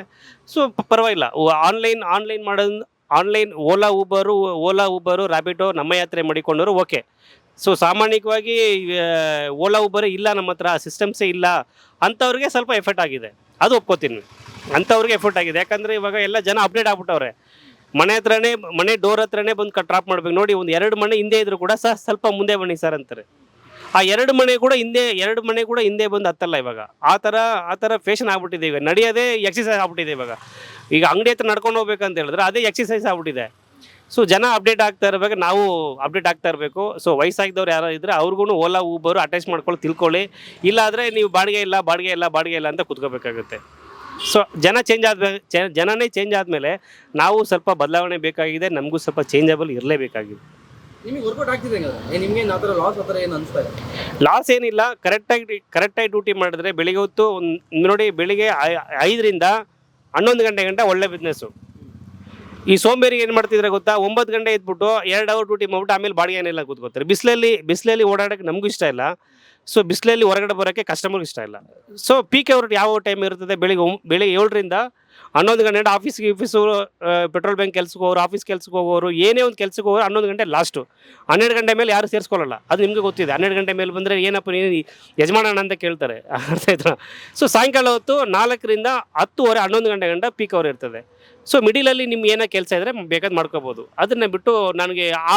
ಸೊ ಪರವಾಗಿಲ್ಲ. ಆನ್ಲೈನ್ ಆನ್ಲೈನ್ ಮಾಡೋದು online Ola Uber Ola Uber Rapido Namma Yatri ಮಾಡಿಕೊಂಡವರು okay so ಸಾಮಾನ್ಯವಾಗಿ ಓಲಾ ಉಬರ್ ಇಲ್ಲ, ನಮ್ಮ ಹತ್ರ ಸಿಸ್ಟಮ್ಸೇ ಇಲ್ಲ ಅಂಥವ್ರಿಗೆ ಸ್ವಲ್ಪ ಎಫೆಕ್ಟ್ ಆಗಿದೆ. ಅದು ಒಪ್ಕೋತೀನಿ. ಅಂಥವ್ರಿಗೆ ಎಫೆಕ್ಟ್ ಆಗಿದೆ. ಯಾಕಂದರೆ ಇವಾಗ ಎಲ್ಲ ಜನ ಅಪ್ಡೇಟ್ ಆಗ್ಬಿಟ್ಟವ್ರೆ. ಮನೆ ಹತ್ರನೇ, ಮನೆ ಡೋರ್ ಹತ್ರನೇ ಬಂದು ಡ್ರಾಪ್ ಮಾಡ್ಬೇಕು. ನೋಡಿ, ಒಂದು ಎರಡು ಮನೆ ಹಿಂದೆ ಇದ್ರು ಕೂಡ ಸರ್, ಸ್ವಲ್ಪ ಮುಂದೆ ಬನ್ನಿ ಸರ್ ಅಂತಾರೆ. ಆ ಎರಡು ಮನೆ ಕೂಡ ಹಿಂದೆ, ಎರಡು ಮನೆ ಕೂಡ ಹಿಂದೆ ಬಂದು ಹತ್ತಲ್ಲ ಇವಾಗ. ಆ ಥರ ಆ ಥರ ಫೇಷನ್ ಆಗ್ಬಿಟ್ಟಿದೆ ಈಗ ನಡೆಯೋದೇ ಎಕ್ಸಸೈಸ್ ಆಗ್ಬಿಟ್ಟಿದೆ ಇವಾಗ. ಈಗ ಅಂಗಡಿ ಹತ್ರ ನಡ್ಕೊಂಡು ಹೋಗ್ಬೇಕಂತ ಹೇಳಿದ್ರೆ ಅದೇ ಎಕ್ಸಸೈಸ್ ಆಗ್ಬಿಟ್ಟಿದೆ. ಸೊ ಜನ ಅಪ್ಡೇಟ್ ಆಗ್ತಾ ಇರಬೇಕು ನಾವು ಅಪ್ಡೇಟ್ ಆಗ್ತಾ ಇರಬೇಕು. ಸೊ ವಯಸ್ಸಾಗಿದ್ದವ್ರು ಯಾರು ಇದ್ರೆ ಅವ್ರಿಗೂ ಓಲಾ ಊಬರು ಅಟ್ಯಾಚ್ ಮಾಡ್ಕೊಳ್ಳಿ ತಿಳ್ಕೊಳ್ಳಿ. ಇಲ್ಲಾದರೆ ನೀವು ಬಾಡಿಗೆ ಇಲ್ಲ ಬಾಡಿಗೆ ಇಲ್ಲ ಬಾಡಿಗೆ ಇಲ್ಲ ಅಂತ ಕುತ್ಕೋಬೇಕಾಗುತ್ತೆ. ಸೊ ಜನ ಚೇಂಜ್ ಆದ ಜನನೇ ಚೇಂಜ್ ಆದಮೇಲೆ ನಾವು ಸ್ವಲ್ಪ ಬದಲಾವಣೆ ಬೇಕಾಗಿದೆ ನಮಗೂ ಸ್ವಲ್ಪ ಚೇಂಜಬಲ್ ಇರಲೇಬೇಕಾಗಿದೆ. ಲಾಸ್ ಏನಿಲ್ಲ ಕರೆಕ್ಟಾಗಿ ಕರೆಕ್ಟಾಗಿ ಡ್ಯೂಟಿ ಮಾಡಿದ್ರೆ ಬೆಳಿಗ್ಗೆ ಹೊತ್ತು ಒಂದು ನೋಡಿ ಬೆಳಿಗ್ಗೆ ಐ- ಐದರಿಂದ ಹನ್ನೊಂದು ಗಂಟೆ ಗಂಟೆ ಒಳ್ಳೆ ಬಿಸ್ನೆಸ್ಸು ಈ ಸೋಂಬೇರಿ ಏನು ಮಾಡ್ತಿದ್ರೆ ಗೊತ್ತಾ? ಒಂಬತ್ತು ಗಂಟೆ ಇದ್ಬಿಟ್ಟು ಎರಡು ಅವರ್ ಡ್ಯೂಟಿ ಮಾಡ್ಬಿಟ್ಟು ಆಮೇಲೆ ಬಾಡಿಗೆ ಏನೆಲ್ಲ ಕೂತ್ಕೋತಾರೆ ಬಿಸಿಲಲ್ಲಿ ಬಿಸಿಲಲ್ಲಿ ಓಡಾಡಕ್ಕೆ ನಮಗೂ ಇಷ್ಟ ಇಲ್ಲ. ಸೊ ಬಿಸಿಲಲ್ಲಿ ಹೊರಗಡೆ ಬರೋಕ್ಕೆ ಕಸ್ಟಮರ್ಗೆ ಇಷ್ಟ ಇಲ್ಲ. ಸೊ ಪೀಕ್ ಅವರ್ ಯಾವ ಟೈಮ್ ಇರ್ತದೆ? ಬೆಳಿಗ್ಗೆ ಬೆಳಿಗ್ಗೆ ಏಳರಿಂದ ಹನ್ನೊಂದು ಗಂಟೆ ಆಫೀಸ್ಗೆ ಆಫೀಸು ಪೆಟ್ರೋಲ್ ಬ್ಯಾಂಕ್ ಕೆಲ್ಸಕ್ಕೆ ಹೋಗೋರು ಆಫೀಸ್ ಕೆಲ್ಸಕ್ಕೆ ಹೋಗೋರು, ಏನೇ ಒಂದು ಕೆಲ್ಸಕ್ಕೆ ಹೋಗೋರು ಹನ್ನೊಂದು ಗಂಟೆ ಲಾಸ್ಟು ಹನ್ನೆರಡು ಗಂಟೆ ಮೇಲೆ ಯಾರು ಸೇರಿಸ್ಕೊಳ್ಳಲ್ಲ. ಅದು ನಿಮಗೆ ಗೊತ್ತಿದೆ. ಹನ್ನೆರಡು ಗಂಟೆ ಮೇಲೆ ಬಂದರೆ ಏನಪ್ಪ, ನೀನು ಯಜಮಾನ ಅಂತ ಕೇಳ್ತಾರೆ. ಅರ್ಥ ಆಯ್ತಾ? ಸೊ ಸಾಯಂಕಾಲ ಹೊತ್ತು ನಾಲ್ಕರಿಂದ ಹತ್ತುವರೆ ಹನ್ನೊಂದು ಗಂಟೆ ಗಂಟೆ ಪೀಕ್ ಅವರ್ ಇರ್ತದೆ. ಸೊ ಮಿಡಿಲಲ್ಲಿ ನಿಮ್ಗೆ ಏನೋ ಕೆಲಸ ಇದ್ದರೆ ಬೇಕಾದ್ ಮಾಡ್ಕೋಬೋದು. ಅದನ್ನ ಬಿಟ್ಟು ನನಗೆ ಆ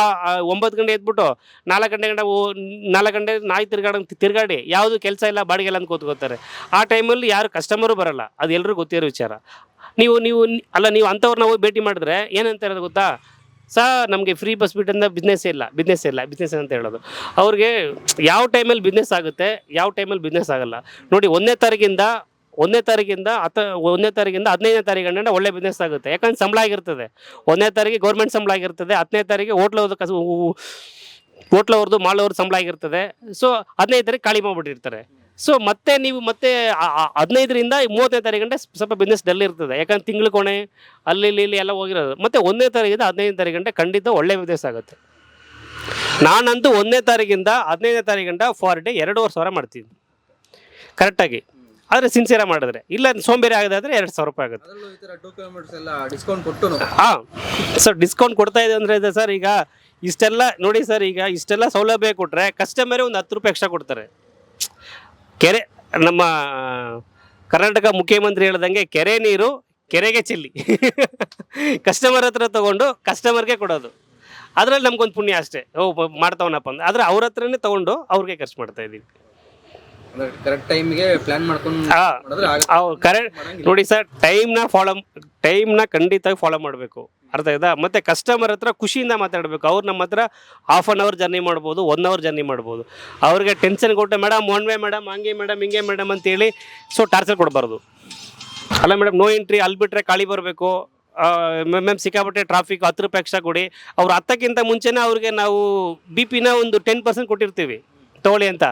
ಒಂಬತ್ತು ಗಂಟೆ ಎದ್ಬಿಟ್ಟು ನಾಲ್ಕು ಗಂಟೆ ಗಂಟೆ ಓ, ನಾಲ್ಕು ಗಂಟೆ ನಾಯಿ ತಿರ್ಗಾಡ, ತಿರ್ಗಾಡಿ, ಯಾವುದು ಕೆಲಸ ಇಲ್ಲ ಬಾಡಿಗೆ ಇಲ್ಲ ಅಂತ ಕೂತ್ಕೋತಾರೆ. ಆ ಟೈಮಲ್ಲಿ ಯಾರು ಕಸ್ಟಮರು ಬರಲ್ಲ. ಅದು ಎಲ್ರಿಗೂ ಗೊತ್ತಿರೋ ವಿಚಾರ. ನೀವು ನೀವು, ಅಲ್ಲ, ನೀವು ಅಂಥವ್ರನ್ನ ಹೋಗಿ ಭೇಟಿ ಮಾಡಿದ್ರೆ ಏನಂತ ಹೇಳೋದು ಗೊತ್ತಾ? ಸರ್ ನಮಗೆ ಫ್ರೀ ಬಸ್ ಬಿಟ್ಟಿಂದ ಬಿಸ್ನೆಸ್ ಇಲ್ಲ ಬಿಸ್ನೆಸ್ ಇಲ್ಲ ಬಿಸ್ನೆಸ್ ಅಂತ ಹೇಳೋದು. ಅವ್ರಿಗೆ ಯಾವ ಟೈಮಲ್ಲಿ ಬಿಸ್ನೆಸ್ ಆಗುತ್ತೆ, ಯಾವ ಟೈಮಲ್ಲಿ ಬಿಸ್ನೆಸ್ ಆಗಲ್ಲ. ನೋಡಿ, ಒಂದನೇ ತಾರೀಕಿಂದ ಒಂದನೇ ತಾರೀಕಿಂದ ಹತ್ತ, ಒಂದನೇ ತಾರೀಕಿಂದ ಹದಿನೈದನೇ ತಾರೀಕು ಒಳ್ಳೆ ಬಿಸ್ನೆಸ್ ಆಗುತ್ತೆ. ಯಾಕಂದ್ರೆ ಸಂಬಳ ಆಗಿರ್ತದೆ. ಒಂದನೇ ತಾರೀಕಿಗೆ ಗೌರ್ಮೆಂಟ್ ಸಂಬಳ ಆಗಿರ್ತದೆ. ಹತ್ತನೇ ತಾರೀಕಿಗೆ ಹೋಟ್ಲ ಕಸ ಹೋಟ್ಲವ್ರದ್ದು ಸಂಬಳ ಆಗಿರ್ತದೆ. ಸೊ ಹದಿನೈದು ತಾರೀಕು ಖಾಲಿ ಮಾಡಿಬಿಟ್ಟಿರ್ತಾರೆ. ಸೊ ಮತ್ತೆ ನೀವು ಮತ್ತೆ ಹದಿನೈದರಿಂದ ಮೂವತ್ತನೇ ತಾರೀಕು ಗಂಟೆ ಸ್ವಲ್ಪ ಬಿಸ್ನೆಸ್ ಡಲ್ ಇರ್ತದೆ. ಯಾಕಂದ್ರೆ ತಿಂಗಳ ಕೊನೆ, ಅಲ್ಲಿ, ಇಲ್ಲಿ ಇಲ್ಲಿ ಎಲ್ಲ ಹೋಗಿರೋದು. ಮತ್ತೆ ಒಂದನೇ ತಾರೀಕಿಂದ ಹದಿನೈದನೇ ತಾರೀಕು ಗಂಟೆ ಖಂಡಿತ ಒಳ್ಳೆ ಬಿಸ್ನೆಸ್ ಆಗುತ್ತೆ. ನಾನಂತೂ ಒಂದನೇ ತಾರೀಕಿಂದ ಹದಿನೈದನೇ ತಾರೀಕು ಗಂಟೆ ಫಾರ್ ಡೇ ಎರಡೂವರೆ ಸಾವಿರ ಮಾಡ್ತೀನಿ. ಕರೆಕ್ಟಾಗಿ ಆದರೆ ಸಿನ್ಸಿಯರ ಮಾಡಿದ್ರೆ. ಇಲ್ಲ ಸೋಂಬೇರಿ ಆಗೋದಾದ್ರೆ ಎರಡು ಸಾವಿರ ರೂಪಾಯಿ ಆಗುತ್ತೆ. ಹಾಂ ಸರ್ ಡಿಸ್ಕೌಂಟ್ ಕೊಡ್ತಾ ಇದೆ ಅಂದರೆ ಇದೆ ಸರ್ ಈಗ ಇಷ್ಟೆಲ್ಲ ನೋಡಿ ಸರ್ ಈಗ ಇಷ್ಟೆಲ್ಲ ಸೌಲಭ್ಯ ಕೊಟ್ಟರೆ ಕಸ್ಟಮರೇ ಒಂದು ಹತ್ತು ರೂಪಾಯಿ ಎಕ್ಸ್ಟ್ರಾ ಕೊಡ್ತಾರೆ. ಕೆರೆ ನಮ್ಮ ಕರ್ನಾಟಕ ಮುಖ್ಯಮಂತ್ರಿ ಹೇಳ್ದಂಗೆ ಕೆರೆ ನೀರು ಕೆರೆಗೆ ಚೆಲ್ಲಿ. ಕಸ್ಟಮರ್ ಹತ್ರ ತಗೊಂಡು ಕಸ್ಟಮರ್ಗೆ ಕೊಡೋದು. ಅದ್ರಲ್ಲಿ ನಮ್ಗೊಂದು ಪುಣ್ಯ ಅಷ್ಟೇ. ಓ ಮಾಡ್ತಾವನಪ್ಪ ಅಂದ್ರೆ. ಆದರೆ ಅವ್ರ ಹತ್ರನೇ ತಗೊಂಡು ಅವ್ರಿಗೆ ಖರ್ಚು ಮಾಡ್ತಾ ಇದ್ದೀವಿ ಅಂದ್ರೆ ಕರೆಕ್ಟ್ ಟೈಮ್ಗೆ ಪ್ಲಾನ್ ಮಾಡ್ಕೊಂಡು ಕರೆಕ್ಟ್ ನೋಡಿ ಸರ್ ಟೈಮ್ನ ಫಾಲೋ ಟೈಮ್ನ ಖಂಡಿತವಾಗಿ ಫಾಲೋ ಮಾಡಬೇಕು. ಅರ್ಥ ಆಯ್ತಾ? ಮತ್ತೆ ಕಸ್ಟಮರ್ ಹತ್ರ ಖುಷಿಯಿಂದ ಮಾತಾಡಬೇಕು. ಅವ್ರು ನಮ್ಮ ಹತ್ರ ಹಾಫ್ ಆನ್ ಅವರ್ ಜರ್ನಿ ಮಾಡ್ಬೋದು ಒನ್ ಅವರ್ ಜರ್ನಿ ಮಾಡ್ಬೋದು. ಅವ್ರಿಗೆ ಟೆನ್ಷನ್ ಕೊಟ್ಟು ಮೇಡಮ್ ಒನ್ ವೇ ಮೇಡಮ್ ಹಂಗೆ ಮೇಡಮ್ ಹಿಂಗೆ ಮೇಡಮ್ ಅಂತೇಳಿ ಸೊ ಟಾರ್ಚರ್ ಕೊಡಬಾರ್ದು. ಅಲ್ಲ ಮೇಡಮ್ ನೋ ಎಂಟ್ರಿ ಅಲ್ಲಿ ಬಿಟ್ಟರೆ ಖಾಲಿ ಬರಬೇಕು. ಮ್ಯಾಮ್ ಸಿಕ್ಕಾಪಟ್ಟೆ ಟ್ರಾಫಿಕ್ ಹತ್ತು ರೂಪಾಯಿ ಎಕ್ಸ್ಟ್ರಾ ಕೊಡಿ. ಅವ್ರು ಹತ್ತಕ್ಕಿಂತ ಮುಂಚೆನೇ ಅವ್ರಿಗೆ ನಾವು ಬಿ ಪಿನ ಒಂದು ಟೆನ್ ಪರ್ಸೆಂಟ್ ಕೊಟ್ಟಿರ್ತೀವಿ. ತಗೊಳ್ಳಿ ಅಂತ.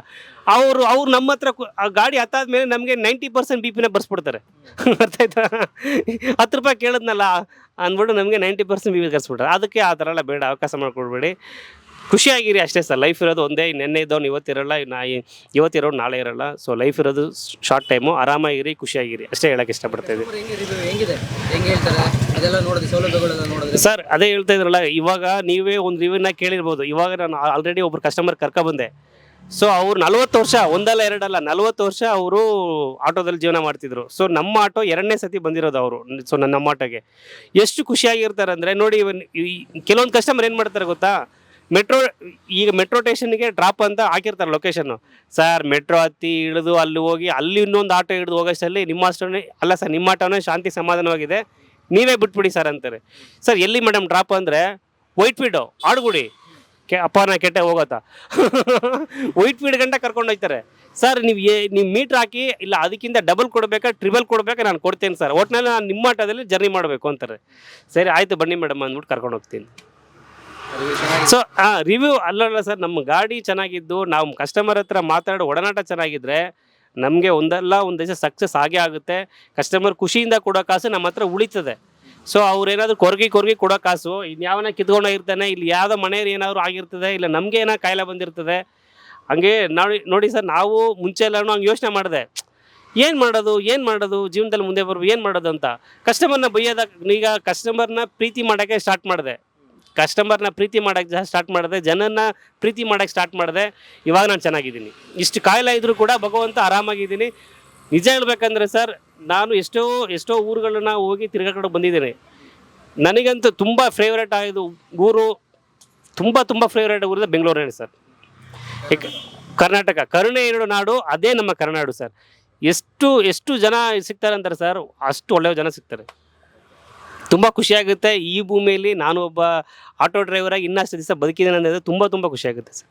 ಅವರು ಅವ್ರು ನಮ್ಮ ಹತ್ರ ಗಾಡಿ ಆ ಗಾಡಿ ಹತ್ತಾದ್ಮೇಲೆ ನಮಗೆ ನೈಂಟಿ ಪರ್ಸೆಂಟ್ ಬಿ ಪಿನ ಬರ್ಸ್ಬಿಡ್ತಾರೆ. ಅರ್ಥ ಆಯ್ತಾ ಹತ್ತು ರೂಪಾಯಿ ಕೇಳಿದ್ನಲ್ಲ ಅಂದ್ಬಿಟ್ಟು ನಮಗೆ ನೈಂಟಿ ಪರ್ಸೆಂಟ್ ಬಿ ಪಿ ಕರ್ಸ್ಬಿಟ್ರೆ. ಅದಕ್ಕೆ ಆ ಥರ ಎಲ್ಲ ಬೇಡ ಅವಕಾಶ ಮಾಡಿಕೊಡ್ಬೇಡಿ. ಖುಷಿಯಾಗಿರಿ ಅಷ್ಟೇ ಸರ್ ಲೈಫ್ ಇರೋದು ಒಂದೇ ನೆನ್ನೆ ಇದ್ದವನು ಇವತ್ತಿರಲ್ಲ ನಾ ಇವತ್ತಿರೋನು ನಾಳೆ ಇರಲ್ಲ. ಸೊ ಲೈಫ್ ಇರೋದು ಶಾರ್ಟ್ ಟೈಮು ಆರಾಮಾಗಿರಿ ಖುಷಿಯಾಗಿರಿ. ಅಷ್ಟೇ ಹೇಳಕ್ಕೆ ಇಷ್ಟಪಡ್ತಾ ಇದ್ದೀನಿ. Customer ಹೆಂಗೆ review ಹೇಳ್ತಾರೆ? ಅದೆಲ್ಲ ನೋಡಿದ್ರೆ ಸೌಲಭ್ಯಗಳೆಲ್ಲ ನೋಡಿದ್ರೆ ಸರ್ ಅದೇ ಹೇಳ್ತಾ ಇದ್ರಲ್ಲ ಇವಾಗ ನೀವೇ ಒಂದು ರಿವ್ಯೂನ ಕೇಳಿರ್ಬೋದು. ಇವಾಗ ನಾನು ಆಲ್ರೆಡಿ ಒಬ್ರು ಕಸ್ಟಮರ್ ಬಂದೆ. ಸೊ ಅವ್ರು ನಲ್ವತ್ತು ವರ್ಷ, ಒಂದಲ್ಲ ಎರಡಲ್ಲ, ನಲ್ವತ್ತು ವರ್ಷ ಅವರು ಆಟೋದಲ್ಲಿ ಜೀವನ ಮಾಡ್ತಿದ್ರು. ಸೊ ನಮ್ಮ ಆಟೋ ಎರಡನೇ ಸತಿ ಬಂದಿರೋದು ಅವರು. ಸೊ ನನ್ನ ನಮ್ಮ ಆಟೋಗೆ. ಎಷ್ಟು ಖುಷಿಯಾಗಿರ್ತಾರೆ ಅಂದರೆ ನೋಡಿ ಕೆಲವೊಂದು ಕಸ್ಟಮರ್ ಏನು ಮಾಡ್ತಾರೆ ಗೊತ್ತಾ? ಮೆಟ್ರೋ ಈಗ ಮೆಟ್ರೋ ಸ್ಟೇಷನ್ಗೆ ಡ್ರಾಪ್ ಅಂತ ಹಾಕಿರ್ತಾರೆ ಲೊಕೇಶನ್ನು ಸರ್ ಮೆಟ್ರೋ ಹತ್ತಿ ಇಳಿದು ಅಲ್ಲಿ ಹೋಗಿ, ಅಲ್ಲಿ ಇನ್ನೊಂದು ಆಟೋ ಹಿಡಿದು ಹೋಗೋಷ್ಟರಲ್ಲಿ ನಿಮ್ಮ ಅಷ್ಟೇ ಅಲ್ಲ ಸರ್ ನಿಮ್ಮ ಆಟೋನೇ ಶಾಂತಿ ಸಮಾಧಾನವಾಗಿದೆ. ನೀವೇ ಬಿಟ್ಬಿಡಿ ಸರ್ ಅಂತಾರೆ. ಸರ್ ಎಲ್ಲಿ ಮೇಡಮ್ ಡ್ರಾಪ್ ಅಂದರೆ ವೈಟ್ ಫೀಲ್ಡು ಆಡುಗುಡಿ. ಕೆ ಅಪ್ಪನ ಕೆಟ್ಟ ಹೋಗತ್ತಾ? ವೈಟ್ ಫೀಲ್ಡ್ ಗಂಟ ಕರ್ಕೊಂಡು ಹೋಗ್ತಾರೆ. ಸರ್, ನೀವು ಏ ನೀವು ಮೀಟ್ರ್ ಹಾಕಿ, ಇಲ್ಲ ಅದಕ್ಕಿಂತ ಡಬಲ್ ಕೊಡಬೇಕಾ ಟ್ರಿಬಲ್ ಕೊಡಬೇಕಾ, ನಾನು ಕೊಡ್ತೇನೆ ಸರ್. ಒಟ್ಟಿನಲ್ಲಿ ನಾನು ನಿಮ್ಮ ಆಟೋದಲ್ಲಿ ಜರ್ನಿ ಮಾಡಬೇಕು, ಅಂತಾರೆ. ಸರಿ, ಆಯಿತು ಬನ್ನಿ ಮೇಡಮ್ ಅಂದ್ಬಿಟ್ಟು ಕರ್ಕೊಂಡು ಹೋಗ್ತೀನಿ. ಸೊ ಹಾಂ ರಿವ್ಯೂ ಅಲ್ಲಲ್ಲ ಸರ್ ನಮ್ಮ ಗಾಡಿ ಚೆನ್ನಾಗಿದ್ದು, ನಾವು ಕಸ್ಟಮರ್ ಹತ್ರ ಮಾತಾಡೋ ಒಡನಾಟ ಚೆನ್ನಾಗಿದ್ರೆ, ನಮಗೆ ಒಂದಲ್ಲ ಒಂದು ದಿವಸ ಸಕ್ಸಸ್ ಆಗೇ ಆಗುತ್ತೆ. ಕಸ್ಟಮರ್ ಖುಷಿಯಿಂದ ಕೊಡೋ ಕಾಸು ನಮ್ಮ ಹತ್ರ ಉಳಿತದೆ. ಸೊ ಅವ್ರೇನಾದ್ರು ಕೊರಗಿ ಕೊರಗಿ ಕೊಡೋ ಕಾಸು ಇನ್ಯಾವನ ಕಿತ್ಕೊಂಡೋಗಿರ್ತಾನೆ ಇಲ್ಲಿ ಯಾವುದೋ ಮನೆಯವ್ರು ಏನಾದ್ರು ಆಗಿರ್ತದೆ, ಇಲ್ಲ ನಮಗೆ ಏನೋ ಕಾಯಿಲೆ ಬಂದಿರ್ತದೆ. ಹಂಗೆ ನೋಡಿ ನೋಡಿ ಸರ್, ನಾವು ಮುಂಚೆ ಎಲ್ಲ ಹಂಗೆ ಯೋಚನೆ ಮಾಡಿದೆ. ಏನು ಮಾಡೋದು ಏನು ಮಾಡೋದು, ಜೀವನದಲ್ಲಿ ಮುಂದೆ ಬರ್ಬೋದು ಏನು ಮಾಡೋದು ಅಂತ. ಕಸ್ಟಮರ್ನ ಬೈಯೋದ, ಈಗ ಕಸ್ಟಮರ್ನ ಪ್ರೀತಿ ಮಾಡೋಕ್ಕೆ ಸ್ಟಾರ್ಟ್ ಮಾಡಿದೆ. ಕಸ್ಟಮರ್ನ ಪ್ರೀತಿ ಮಾಡೋಕ್ಕೆ ಸ್ಟಾರ್ಟ್ ಮಾಡಿದೆ. ಜನನ ಪ್ರೀತಿ ಮಾಡೋಕ್ಕೆ ಸ್ಟಾರ್ಟ್ ಮಾಡಿದೆ. ಇವಾಗ ನಾನು ಚೆನ್ನಾಗಿದ್ದೀನಿ. ಇಷ್ಟು ಕಾಯಿಲೆ ಇದ್ದರೂ ಕೂಡ ಭಗವಂತ ಆರಾಮಾಗಿದ್ದೀನಿ. ನಿಜ ಹೇಳ್ಬೇಕಂದ್ರೆ ಸರ್ ನಾನು ಎಷ್ಟೋ ಎಷ್ಟೋ ಊರುಗಳನ್ನ ಹೋಗಿ ತಿರ್ಗಾಕೊಂಡು ಬಂದಿದ್ದೀನಿ. ನನಗಂತೂ ತುಂಬ ಫೇವ್ರೇಟ್ ಆಗಿದ್ದು ಊರು, ತುಂಬ ತುಂಬ ಫೇವ್ರೇಟ್ ಊರಿದೆ ಬೆಂಗಳೂರಿನಲ್ಲಿ ಸರ್. ಕರ್ನಾಟಕ, ಕರುಣೆ ಎರಡು ನಾಡು, ಅದೇ ನಮ್ಮ ಕರ್ನಾಡು ಸರ್. ಎಷ್ಟು ಎಷ್ಟು ಜನ ಸಿಗ್ತಾರೆ ಅಂತಾರೆ ಸರ್, ಅಷ್ಟು ಒಳ್ಳೆಯ ಜನ ಸಿಗ್ತಾರೆ. ತುಂಬ ಖುಷಿಯಾಗುತ್ತೆ ಈ ಭೂಮಿಯಲ್ಲಿ ನಾನು ಒಬ್ಬ ಆಟೋ ಡ್ರೈವರಾಗಿ ಇನ್ನಷ್ಟು ದಿವಸ ಬದುಕಿದ್ದೇನೆ ಅನ್ನೋದು ತುಂಬ ತುಂಬ ಖುಷಿಯಾಗುತ್ತೆ ಸರ್.